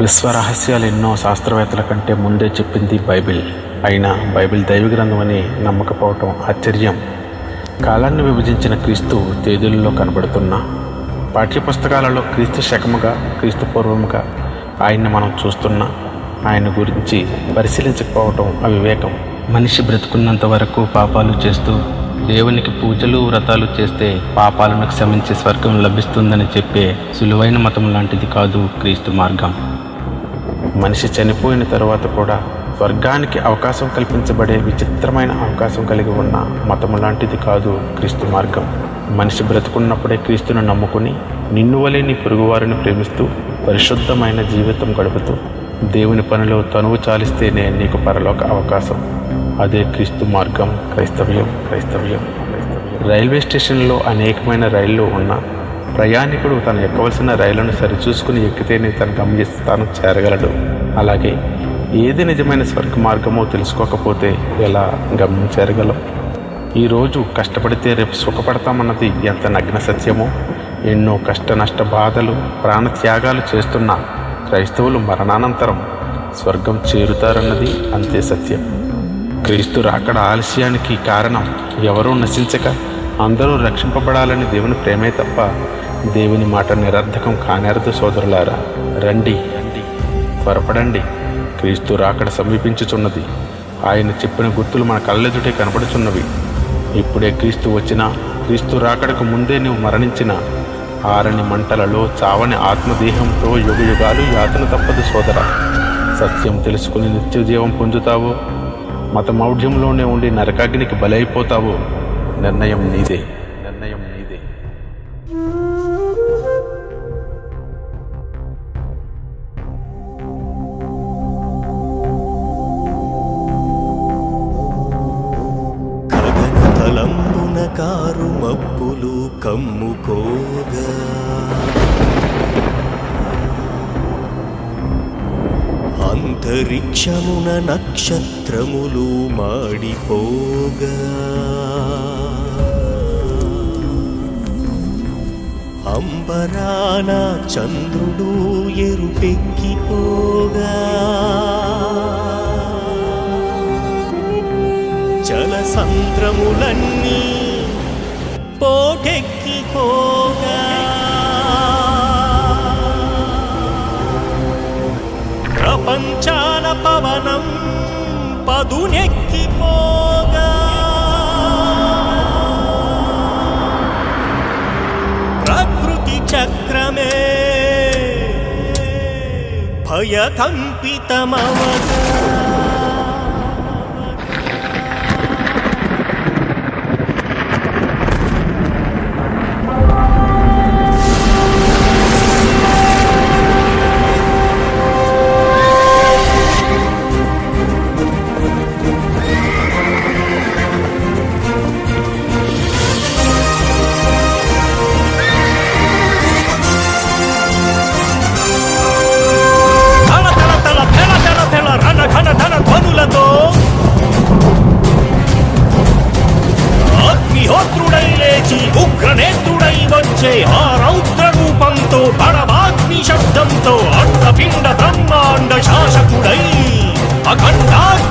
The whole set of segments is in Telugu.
విశ్వ రహస్యాలు ఎన్నో శాస్త్రవేత్తల కంటే ముందే చెప్పింది బైబిల్. అయినా బైబిల్ దైవ గ్రంథం అని నమ్మకపోవటం ఆశ్చర్యం. కాలాన్ని విభజించిన క్రీస్తు తేదీలలో కనబడుతున్న. పాఠ్యపుస్తకాలలో క్రీస్తు శకముగా క్రీస్తు పూర్వముగా ఆయన్ని మనం చూస్తున్నా. ఆయన గురించి పరిశీలించకపోవటం అవివేకం. మనిషి బ్రతుకున్నంత వరకు పాపాలు చేస్తూ దేవునికి పూజలు వ్రతాలు చేస్తే పాపాలను క్షమించే స్వర్గం లభిస్తుందని చెప్పే సులువైన మతం లాంటిది కాదు క్రీస్తు మార్గం. మనిషి చనిపోయిన తర్వాత కూడా స్వర్గానికి అవకాశం కల్పించబడే విచిత్రమైన అవకాశం కలిగి ఉన్న మతము లాంటిది కాదు క్రీస్తు మార్గం. మనిషి బ్రతుకున్నప్పుడే క్రీస్తును నమ్ముకుని నిన్ను నీ పొరుగువారిని ప్రేమిస్తూ పరిశుద్ధమైన జీవితం గడుపుతూ దేవుని పనిలో తనువు చాలిస్తేనే నీకు పరలోక అవకాశం. అదే క్రీస్తు మార్గం క్రైస్తవ్యం క్రైస్తవ్యం రైల్వే స్టేషన్లో అనేకమైన రైళ్ళు ఉన్నా ప్రయాణికుడు తను ఎక్కవలసిన రైలును సరిచూసుకుని ఎక్కితేనే తన గమ్యస్థానం చేరగలడు. అలాగే ఏది నిజమైన స్వర్గ మార్గమో తెలుసుకోకపోతే ఎలా గమ్యం చేరగలం? ఈరోజు కష్టపడితే రేపు సుఖపడతామన్నది ఎంత నగ్న సత్యమో? ఎన్నో కష్ట నష్ట బాధలు ప్రాణత్యాగాలు చేస్తున్న క్రైస్తవులు మరణానంతరం స్వర్గం చేరుతారన్నది అంతే సత్యం. క్రీస్తు రాకడ ఆలస్యానికి కారణం ఎవరూ నశించక అందరూ రక్షింపబడాలని దేవుని ప్రేమే తప్ప దేవుని మాట నిరర్ధకం కానేరదు సోదరులారా. రండి త్వరపడండి. క్రీస్తు రాకడ సమీపించుచున్నది. ఆయన చెప్పిన గుర్తులు మన కళ్ళెదుటే కనపడుచున్నవి. ఇప్పుడే క్రీస్తు వచ్చినా క్రీస్తు రాకడకు ముందే నువ్వు మరణించిన ఆరని మంటలలో చావని ఆత్మదేహంతో యుగ యుగాలు యాతన తప్పదు సోదర. సత్యం తెలుసుకుని నిత్య జీవం పొందుతావో. మత మౌఢ్యంలోనే ఉండి నరకాగ్నికి బలైపోతావో. నిర్ణయం నీదే. నిర్ణయం నీదే. గగనతలంబున కారు మప్పులు కమ్ముకోగా. అంతరిక్షమున నక్షత్రములు మాడిపోగా. అంబరాన చంద్రుడు ఎరుపెక్కిపోగా జలసంద్రములన్నీ పోటెక్కిపోగా ప్రపంచాల పవనం పదునెక్కి ప్రకృతి చక్రమే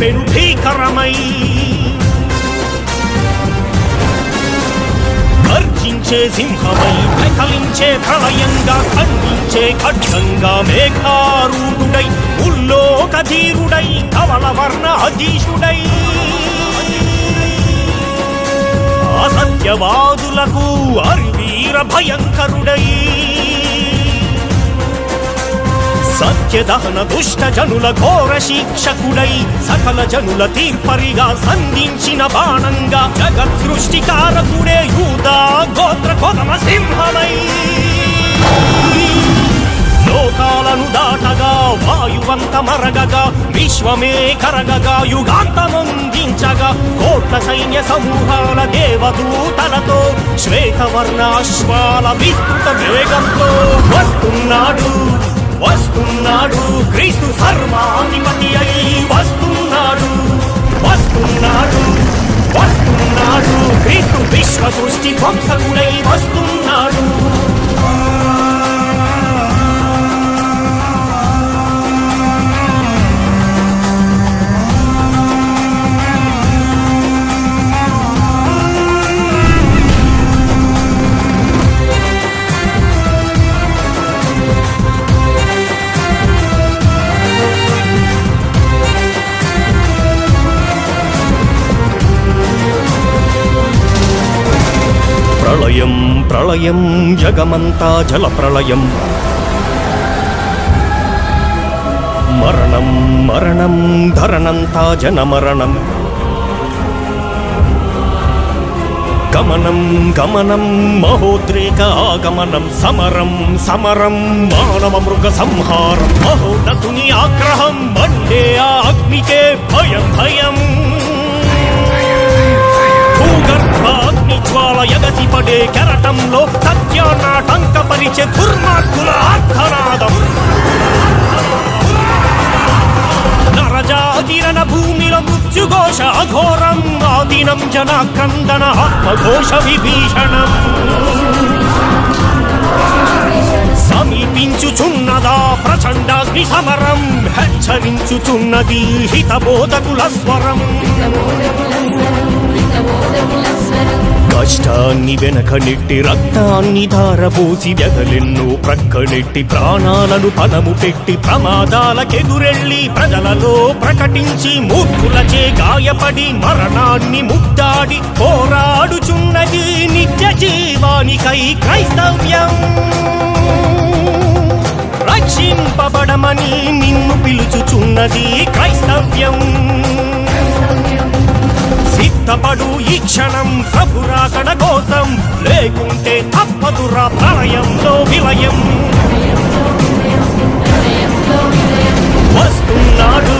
పెనుభీకరమై గర్జించే సింహమై ప్రకలించే ప్రళయంగా ఖండించే ఖడ్గంగా మేఘారూఢుడై ఉల్లోక ధీరుడై కవల వర్ణ అధీషుడై అసత్యవాదులకు అరివీర భయంకరుడై. సత్యదహన దుష్ట జనుల ఘోర శిక్షకుడై సకల జనుల తీర్పరిగా సంధించిన బాణంగా జగత్ సృష్టికారకుడే యూదా గోత్ర కొదమ సింహమై లోకాలను దాటగా వాయువంత మరగగా విశ్వమే కరగగా యుగాంతమందించగా కోట్ల సైన్య సమూహాల దేవదూతలతో శ్వేతవర్ణ అశ్వాల విస్తృత వేగంతో వస్తున్నాడు వస్తున్నాడు క్రీస్తు సర్వాధిపతి అయి వస్తున్నాడు. వస్తున్నాడు వస్తున్నాడు. క్రీస్తు విశ్వ సృష్టి ధ్వంసకుడై వస్తున్నాడు. ప్రళయం ప్రళయం జగమంతా జల ప్రళయం మరణం మరణం ధరణంతా జనమరణం. గమనం గమనం మహోద్రేక ఆగమనం సమరం సమరం మానవ మృగ సంహారం మహోన్నతుని ఆగ్రహం మండే ఆ అగ్నికే భయం భయం. భూగర్భాగ్ని జ్వాల ఎగసి పడే కెరటంలో సత్యానాటంక పరిచే దుర్మార్గుల ఆర్ధనాదం. నరజాతిరణ భూమిలో మృత్యుఘోష అఘోరం ఆదినం జనాక్రందన ఆత్మఘోష విభీషణం. సమీపించుచున్నదా ప్రచండాగ్ని సమరం హెచ్చరించుచున్నది హితబోధకుల స్వరం. రక్తాన్ని వెనక నెట్టి రక్తాన్ని ధారపోసి వ్యగలెన్నో ప్రక్కనెట్టి ప్రాణాలను పదము పెట్టి ప్రమాదాలకెదురెళ్ళి ప్రజలలో ప్రకటించి మూర్ఖులచే గాయపడి మరణాన్ని ముద్దాడి పోరాడుచున్నది నిత్య జీవానికై క్రైస్తవ్యం. రక్షింపబడమని నిన్ను పిలుచుచున్నది క్రైస్తవ్యం. సిద్ధపడు ఈ క్షణం ప్రభురాకడ కోసం లేకుంటే తప్పదురా ప్రళయంలో విలయం. వస్తున్నాడు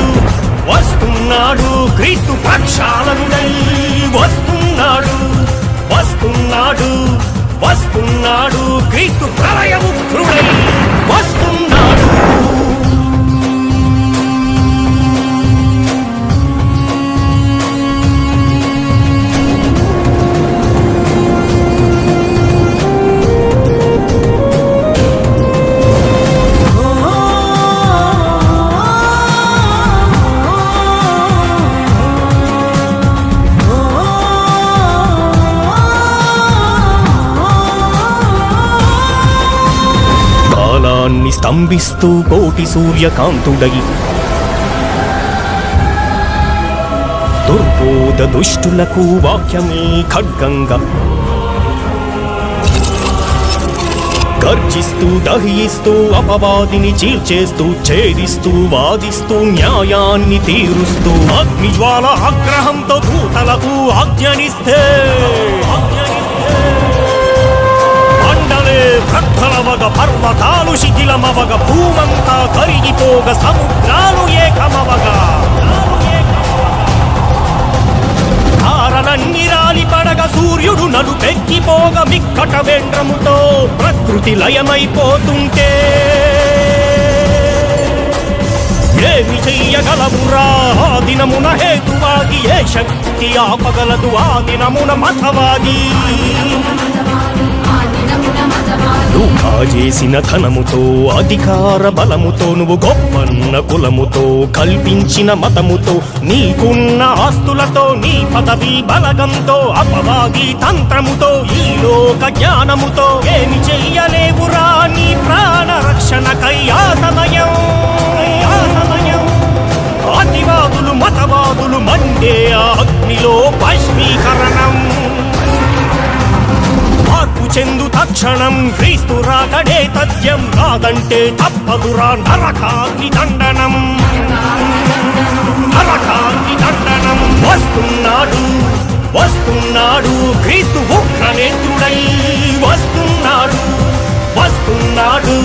వస్తున్నాడు క్రీస్తు ప్రక్షాళనుడై వస్తున్నాడు. వస్తున్నాడు వస్తున్నాడు క్రీస్తు ప్రళయము కృడై. కాలాన్ని స్తంభిస్తూ కోటి సూర్యకాంతుడై దుర్బోధ దుష్టులకు వాక్యమే ఖడ్గంగా. గర్జిస్తూ దహిస్తూ అపవాదిని చీల్చేస్తూ ఛేదిస్తూ వాదిస్తూ న్యాయాన్ని తీరుస్తూ అగ్నిజ్వాల ఆగ్రహంతో భూతలకు ఆజ్ఞనిస్తే. మండలే భక్తలవగ పర్వతాలు శిథిలమవగ భూమంతా కరిగిపోగ సముద్రాలు ఏకమవగా తారలన్నీ పడగ సూర్యుడు నలుపెక్కిపోగ మిక్కట వేండ్రముతో ప్రకృతి లయమైపోతుంటే ఏమి చెయ్యగలమురా ఆ దినమున హేతువాది ఏ శక్తి ఆపగలదు ఆ దినమున మతవాది నువ్వు కాజేసిన ధనముతో అధికార బలముతో నువ్వు గొప్పన్న కులముతో కల్పించిన మతముతో నీకున్న ఆస్తులతో నీ పదవి బలగంతో అపవాది తంత్రముతో ఈ లోక జ్ఞానముతో ఏమి చెయ్యలేవురా నీ ప్రాణ రక్షణకై ఆ సమయం. అతివాదులు మతవాదులు మండే అగ్నిలో భస్మీకరణం చెందు తక్షణం క్రీస్తు రాకడే తథ్యం. కాదంటే తప్పదురా నరకాగ్ని దండనం. నరకాగ్ని దండనం. వస్తున్నాడు వస్తున్నాడు క్రీస్తు ఉగ్రనేత్రుడై వస్తున్నాడు వస్తున్నాడు వస్తున్నాడు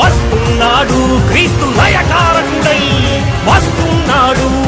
వస్తున్నాడు క్రీస్తు లయకారకుడై. వస్తున్నాడు